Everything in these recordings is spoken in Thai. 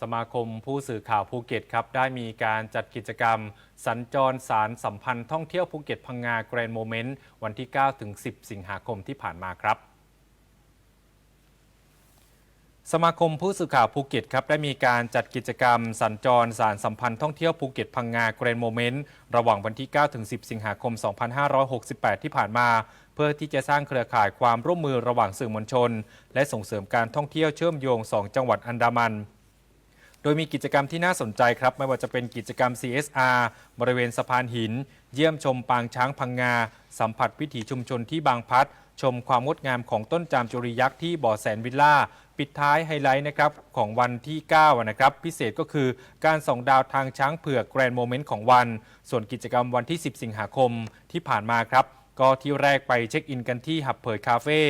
สมาคมผู้สื่อข่าวภูเก็ตครับ ได้มีการจัดกิจกรรม สัญจรสารสัมพันธ์ท่องเที่ยวภูเก็ตพังงาแกรนด์โมเมนต์วันที่ 9 ถึง 10 สิงหาคมที่ผ่านมาครับสมาคมผู้สื่อข่าวภูเก็ตครับได้มีการจัดกิจกรรม สัญจรสารสัมพันธ์ท่องเที่ยวภูเก็ตพังงาแกรนด์โมเมนต์ระหว่างวันที่ 9 ถึง 10 สิงหาคม 2568 ที่ผ่านมา เพื่อที่จะสร้างเครือข่ายความร่วมมือระหว่างสื่อมวลชน และส่งเสริมการท่องเที่ยวเชื่อมโยง 2 จังหวัดอันดามัน โดยมีกิจกรรมที่น่าสนใจครับ ไม่ว่าจะเป็นกิจกรรม CSR บริเวณสะพานหิน เยี่ยมชมปางช้างพังงา สัมผัสวิถีชุมชนที่บางพัด ชมความงดงามของต้นจามจุรียักษ์ที่บ่อแสนวิลล่า ปิดท้ายไฮไลท์นะครับของวันที่ 9 นะครับ พิเศษก็คือการส่องดาวทางช้างเผือกแกรนด์โมเมนต์ของวัน ส่วนกิจกรรมวันที่ 10 สิงหาคมที่ผ่านมาครับ ก็ที่แรกไปเช็คอินกันที่หับเผยคาเฟ่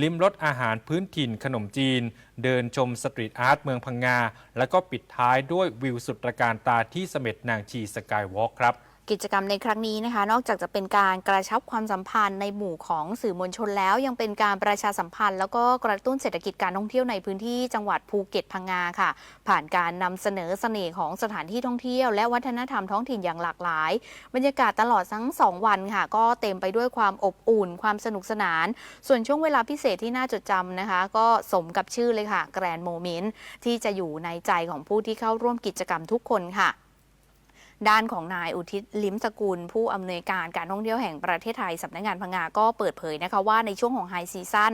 ลิมรสอาหารพื้นถิ่นขนมจีน เดินชมสตรีทอาร์ตเมืองพังงา แล้วก็ปิดท้ายด้วยวิวสุดตระการตาที่เสม็ดนางชีสกายวอล์กครับ กิจกรรมในครั้งนี้นะคะ นอกจากจะเป็นการกระชับความสัมพันธ์ในหมู่ของสื่อมวลชนแล้ว ยังเป็นการประชาสัมพันธ์ แล้วก็กระตุ้นเศรษฐกิจการท่องเที่ยวในพื้นที่จังหวัดภูเก็ตพังงาค่ะ ผ่านการนำเสนอเสน่ห์ของสถานที่ท่องเที่ยว และวัฒนธรรมท้องถิ่นอย่างหลากหลาย บรรยากาศตลอดทั้งสองวันค่ะ ก็เต็มไปด้วยความอบอุ่น ความสนุกสนาน ส่วนช่วงเวลาพิเศษที่น่าจดจำนะคะ ก็สมกับชื่อเลยค่ะแกรนด์โมเมนต์ที่จะอยู่ในใจของผู้ที่เข้าร่วมกิจกรรมทุกคนค่ะ ด้านของนายอุทิศลิมสกุล ผู้อำนวยการการท่องเที่ยวแห่งประเทศไทยสำนักงานพังงาก็เปิดเผยนะคะว่าในช่วงของไฮซีซั่น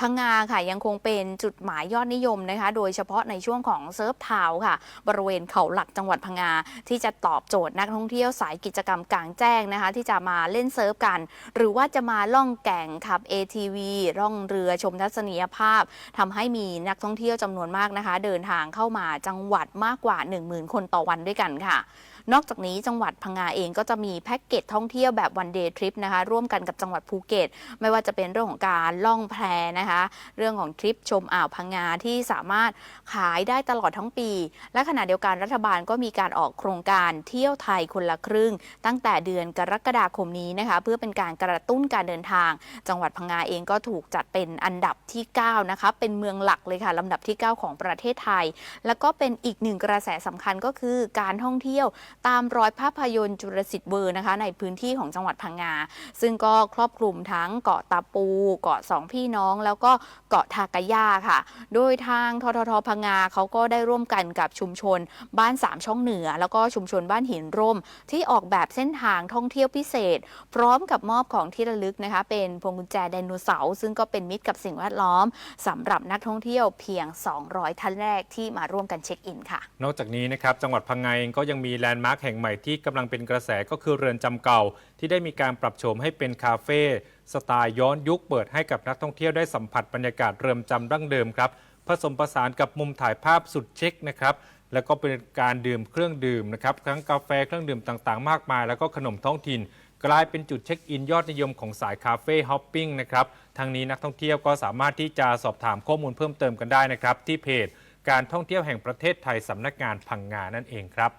พังงาค่ะยังคงเป็นจุดหมายยอดนิยมนะคะ โดยเฉพาะในช่วงของเซิร์ฟทาวค่ะ บริเวณเขาหลักจังหวัดพังงาที่จะตอบโจทย์นักท่องเที่ยวสายกิจกรรมกลางแจ้งนะคะ ที่จะมาเล่นเซิร์ฟกัน หรือว่าจะมาล่องแก่งขับ ATV ร่องเรือชมทัศนียภาพทำให้มีนักท่องเที่ยวจำนวนมากนะคะ เดินทางเข้ามาจังหวัดมากกว่า 10,000 คนต่อวันด้วยกันค่ะนอกอกจากนี้จังหวัดพังงาเองก็จะมีแพ็กเกจท่องเที่ยวแบบวันเดย์ทริปนะคะ ร่วมกันกับจังหวัดภูเก็ต ไม่ว่าจะเป็นเรื่องของการล่องแพนะคะ เรื่องของทริปชมอ่าวพังงาที่สามารถขายได้ตลอดทั้งปี และขณะเดียวกันรัฐบาลก็มีการออกโครงการเที่ยวไทยคนละครึ่ง ตั้งแต่เดือนกรกฎาคมนี้นะคะ เพื่อเป็นการกระตุ้นการเดินทาง จังหวัดพังงาเองก็ถูกจัดเป็นอันดับที่ 9 นะคะ เป็นเมืองหลักเลยค่ะลำดับที่ 9 ของประเทศไทย แล้วก็เป็นอีกหนึ่งกระแสสำคัญก็คือการท่องเที่ยวตามรอยภาพยนตร์จุลศิษย์เวอร์นะคะ ในพื้นที่ของจังหวัดพังงา ซึ่งก็ครอบคลุมทั้งเกาะตาปู เกาะสองพี่น้อง แล้วก็เกาะทากาย่าค่ะ โดยทางทททพังงาเขาก็ได้ร่วมกันกับชุมชนบ้านสามช่องเหนือ แล้วก็ชุมชนบ้านหินร่ม ที่ออกแบบเส้นทางท่องเที่ยวพิเศษ พร้อมกับมอบของที่ระลึกนะคะ เป็นพวงกุญแจไดโนเสาร์ซึ่งก็เป็นมิตรกับสิ่งแวดล้อมสำหรับนักท่องเที่ยวเพียง 200 ท่านแรกที่มาร่วมกันเช็คอินค่ะ นอกจากนี้นะครับจังหวัดพังงาเองก็ยังมีแลนด์มาร์คแห่งใหม่ที่กำลังเป็นกระแสก็คือเรือนจำเก่า ที่ได้มีการปรับโฉมให้เป็นคาเฟ่สไตล์ย้อนยุคเปิดให้กับนักท่องเที่ยวได้สัมผัสบรรยากาศเรือนจำดั้งเดิมครับผสมผสานกับมุมถ่ายภาพสุดเช็คนะครับแล้วก็เป็นการดื่มเครื่องดื่มนะครับทั้งกาแฟเครื่องดื่มต่างๆ มากมาย แล้วก็ขนมท้องถิ่น กลายเป็นจุดเช็คอินยอดนิยมของสายคาเฟ่ฮอปปิ้งนะครับทางนี้นักท่องเที่ยวก็สามารถที่จะสอบถามข้อมูลเพิ่มเติมกันได้นะครับที่เพจการท่องเที่ยวแห่งประเทศไทยสำนักงานพังงานั่นเองครับ